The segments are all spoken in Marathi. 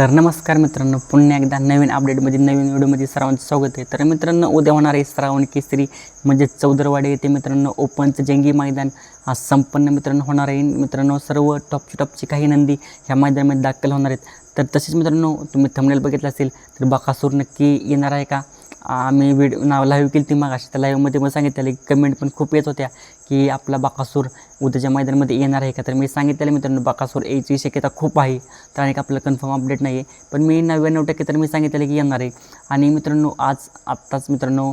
तर नमस्कार मित्रांनो पुन्हा एकदा नवीन अपडेटमध्ये नवीन व्हिडिओमध्ये सर्वांचं स्वागत आहे. तर मित्रांनो उद्या होणार आहे श्रावण केसरी म्हणजे चौदरवाडी येथे मित्रांनो ओपनचं जंगी मैदान हा संपन्न मित्रांनो होणार आहे. मित्रांनो सर्व टॉपची टॉपची काही नंदी ह्या मैदानामध्ये दाखल होणार आहेत. तर तसेच मित्रांनो तुम्ही थंबनेल बघितलं असेल तर बाकासूर नक्की येणार आहे का? आम्ही व्हिडिओ नाव लाईव्ह केली ती मग त्या लाईव्हमध्ये मग सांगितलेलं की कमेंट पण खूप येत होत्या की आपला बाकासूर उद्याच्या मैदानामध्ये येणार आहे का? तर मी सांगितलेलं मित्रांनो बाकासूर यायची शक्यता खूप आहे. तर आणि आपलं कन्फर्म अपडेट नाही आहे पण मी नव्याण्णव टक्के तर मी सांगितलेलं की येणार आहे. आणि मित्रांनो आज आत्ताच मित्रांनो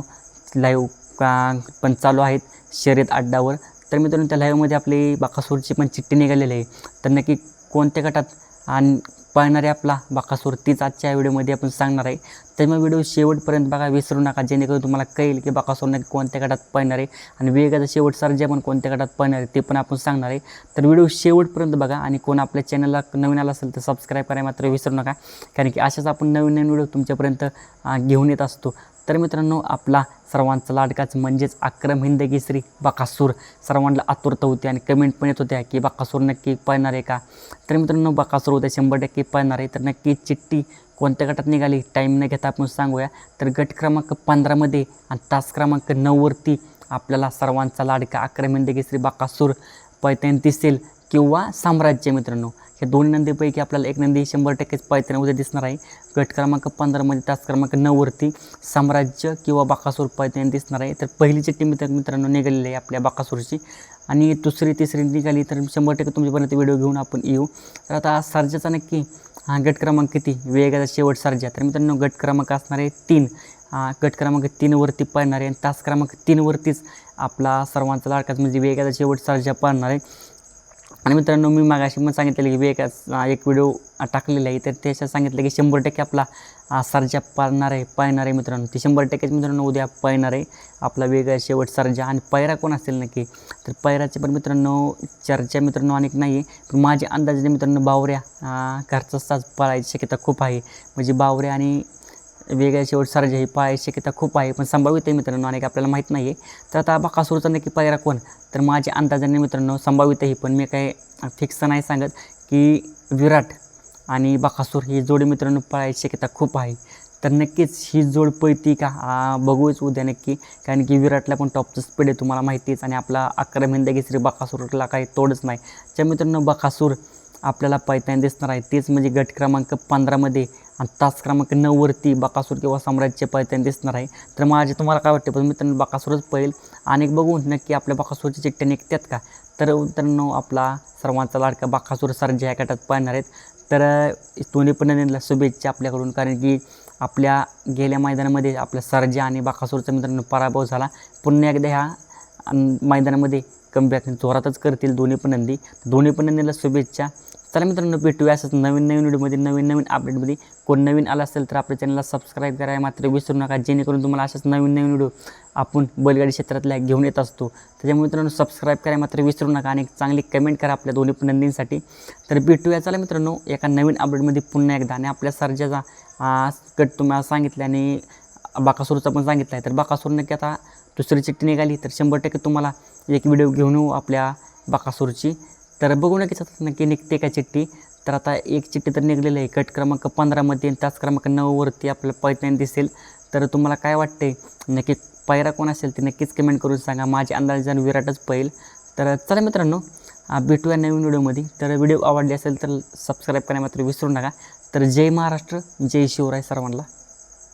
लाईव्ह का पण चालू आहेत शर्यत अड्डावर तर मित्रांनो त्या लाईव्हमध्ये आपली बाकासूरची पण चिठ्ठी निघालेली आहे. तर नक्की कोणत्या गटात आणि पळणारे आपला बाकासूर तीच आजच्या व्हिडिओमध्ये आपण सांगणार आहे. त्यामुळे व्हिडिओ शेवटपर्यंत बघा विसरू नका. जेणेकरून तुम्हाला कळेल की बाकासूर नक्की कोणत्या गटात पळणार आहे आणि वेगाचा शेवट सर जे पण कोणत्या गटात पळणार आहे ते पण आपण सांगणार आहे. तर व्हिडिओ शेवटपर्यंत बघा आणि कोण आपल्या चॅनलला नवीन आला असेल तर सबस्क्राईब करायला मात्र विसरू नका. कारण की अशाच आपण नवीन नवीन व्हिडिओ तुमच्यापर्यंत घेऊन येत असतो. तर मित्रांनो आपला सर्वांचा लाडकाच म्हणजेच अक्रम हिंदगी श्री बकासूर. सर्वांना आतुरता होती आणि कमेंट पण येत होत्या की बकासूर नक्की पळणार आहे का? तर मित्रांनो बकासूर उद्या शंभर टक्के पळणार आहे. तर नक्की चिठ्ठी कोणत्या गटात निघाली टाईम न घेता आपण सांगूया. तर गट क्रमांक पंधरामध्ये आणि तास क्रमांक नऊवरती आपल्याला सर्वांचा लाडका अक्रम हिंदगी श्री बकासूर पैत्यान दिसेल. किंवा साम्राज्य मित्रांनो ह्या दोन नंदीपैकी आपल्याला एक नंदी शंभर टक्केच पैत्याने उद्या दिसणार आहे. गट क्रमांक पंधरामध्ये तास क्रमांक नऊवरती साम्राज्य किंवा बाकासूर पैत्याने दिसणार आहे. तर पहिली चिठ्ठी मित्र मित्रांनो निघालेली आहे आपल्या बाकासूरची. आणि दुसरी तिसरी निघाली तर शंभर टक्के तुमच्यापर्यंत व्हिडिओ घेऊन आपण येऊ. तर आता सर्जाचा नक्की हा गट क्रमांक किती? वेगाचा शेवट सर्जा. तर मित्रांनो गट क्रमांक असणार आहे तीन. गट क्रमांक तीनवरती पाळणार आहे आणि तास क्रमांक तीनवरतीच आपला सर्वांचा लाडकाच म्हणजे वेगाचा शेवट सर्जा पाळणार आहे. आणि मित्रांनो मी मागाशी पण सांगितलेलं की वेगाच एक व्हिडिओ टाकलेला आहे. तर त्याच्यात सांगितलं की शंभर टक्के आपला सरजा पाळणार आहे पाळणार आहे मित्रांनो. ते शंभर टक्केच मित्रांनो उद्या पाळणार आहे आपला वेगळा शेवट सरजा. आणि पैरा कोण असेल नक्की? तर पैराचे पण मित्रांनो चर्चा मित्रांनो अनेक नाही आहे पण माझ्या अंदाजाने मित्रांनो बावऱ्या घरचा साज पाळायची शक्यता खूप आहे. म्हणजे बावऱ्या आणि वेगळ्या शेवट सर्ज ही पाळायची शक्यता खूप आहे पण संभावित आहे मित्रांनो अनेक आपल्याला माहीत नाही आहे तर आता बकासूरचा नक्की पायरा कोण? तर माझ्या अंदाजाने मित्रांनो संभावित आहे पण मी काय फिक्स नाही सांगत की विराट आणि बकासूर ही जोडी मित्रांनो पळायची शक्यता खूप आहे. तर नक्कीच ही जोड पळती का? हा बघूच उद्या नक्की. कारण की विराटला पण टॉपचं स्पीड आहे तुम्हाला माहितीच. आणि आपला अकरा हिंद श्री बकासूरला काही तोडच नाही. ज्या मित्रांनो बकासूर आपल्याला पैताना दिसणार आहे. तेच म्हणजे गट क्रमांक पंधरामध्ये आणि तास क्रमांक नऊवरती बकासूर किंवा साम्राज्य पैताना दिसणार आहे. तर माझे तुम्हाला काय वाटते? पण मित्रांनो बकासूरच पळेल. आणि बघून नक्की आपल्या बकासूरच्या चिठ्ठ्या निघतात का? तर मित्रांनो आपला सर्वांचा लाडका बकासूर सर्जा ह्या गटात पाहणार आहेत. तर दोन्ही पण नंदीला शुभेच्छा आपल्याकडून. कारण की आपल्या गेल्या मैदानामध्ये आपल्या सर्जा आणि बाकासूरचा मित्रांनो पराभव झाला. पुन्हा एकदा ह्या मैदानामध्ये कमबॅक जोरातच करतील दोन्ही पण नंदी दोन्ही पण नंदीला शुभेच्छा. चला मित्रांनो भेटूया असंच नवीन नवीन व्हिडिओमध्ये नवीन नवीन अपडेटमध्ये कोण नवीन आला असेल तर आपल्या चॅनलला सबस्क्राईब करायला मात्र विसरू नका जेणेकरून तुम्हाला अशाच नवीन नवीन व्हिडिओ आपण बैलगाडी क्षेत्रातल्या घेऊन येत असतो. त्याच्यामुळे मित्रांनो सबस्क्राईब करायला मात्र विसरू नका आणि एक चांगली कमेंट करा आपल्या दोन्ही नंदींसाठी. तर भेटूया चला मित्रांनो एका नवीन अपडेटमध्ये पुन्हा एकदा. आणि आपल्या सर्जाचा कट गट तुम्हाला सांगितलं आणि बाकासूरचा पण सांगितलं आहे. तर बाकासूर नक्की आता दुसरी चिठ्ठी निघाली तर शंभर टक्के तुम्हाला एक व्हिडिओ घेऊन येऊ आपल्या बाकासूरची. तर बघू नक्कीच आता नक्की निघते का चिठ्ठी? तर आता एक चिठ्ठी तर निघलेली आहे. कट क्रमांक पंधरामध्ये आणि तास क्रमांक नऊवरती आपल्याला पैताना दिसेल. तर तुम्हाला काय वाटते नक्की पायरा कोण असेल ते नक्कीच कमेंट करून सांगा. माझ्या अंदाजाने विराटच पहिल तर चला मित्रांनो भेटूया नवीन व्हिडिओमध्ये तर व्हिडिओ आवडले असेल तर सबस्क्राईब करायला मात्र विसरू नका. तर जय महाराष्ट्र जय शिवराय सर्वांना.